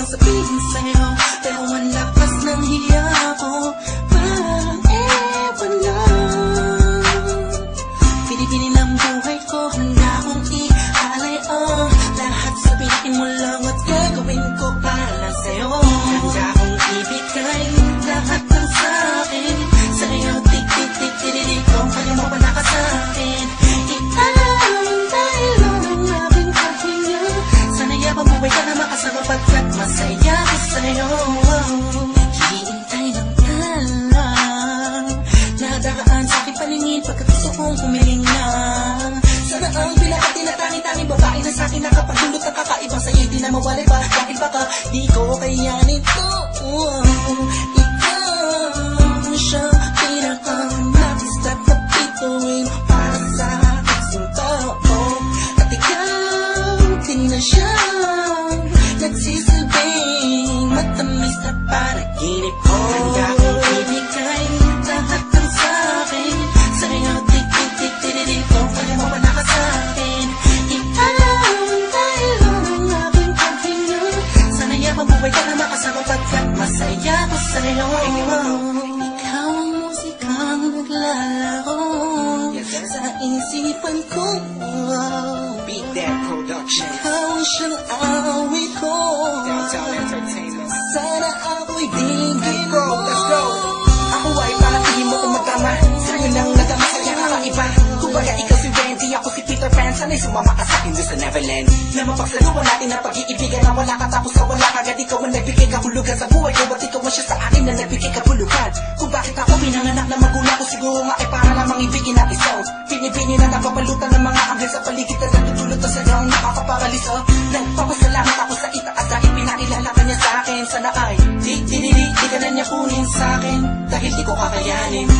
man sabihin sa'yo Pero ang lakas ng hiya ko Parang ewan lang. Pinipili ng buhay ko Handa akong ialay ang Lahat sabihin mo lang at gagawin paningin pagkat gusto kong humiling na. Sana ang pinakati na tangi-tangi babae na sa akin nakapagdulot ng kakaibang sa'yo di na mawalay pa. Dahil baka di ko kayanin to. Ikaw siya pinakang nais na kapituin para sa aking tao. At ikaw din na siya nagsisilbing matamis na panaginip pagkat masaya ko sa'yo. Ikaw ang musikang naglalaro. Sa isipan ko. Beat That Production. Ikaw ang siyang awit ko. Downtown Entertainment. Sana ako'y Let's go, let's go. Ako ay parang tingin mo kung magkama Sa'yo nang nagama sa'yo kakaiba Kumbaga ikaw si Wendy, ako si Peter Pan. Sana'y sumama ka sa'kin doon sa Neverland. Na mapagsaluhan natin ang pag-iibigan Na wala ka tapos ka wala kagad ikaw ang nagbigay kahulugan sa buhay ko At ikaw ang siya sa akin na nagbigay kabuluhan Kung bakit ako pinanganak na magulang ko Siguro nga ay para lamang ibigin ang isaw Pinipini na napapalutan ng mga anghel sa paligid Na natutulot na sa daong nakakaparalisa. Nagpapasalamat ako sa itaas Dahil pinakilala ka niya sa akin. Sana ay di, di, di, di, di ka na niya kunin sa akin Dahil di ko kakayanin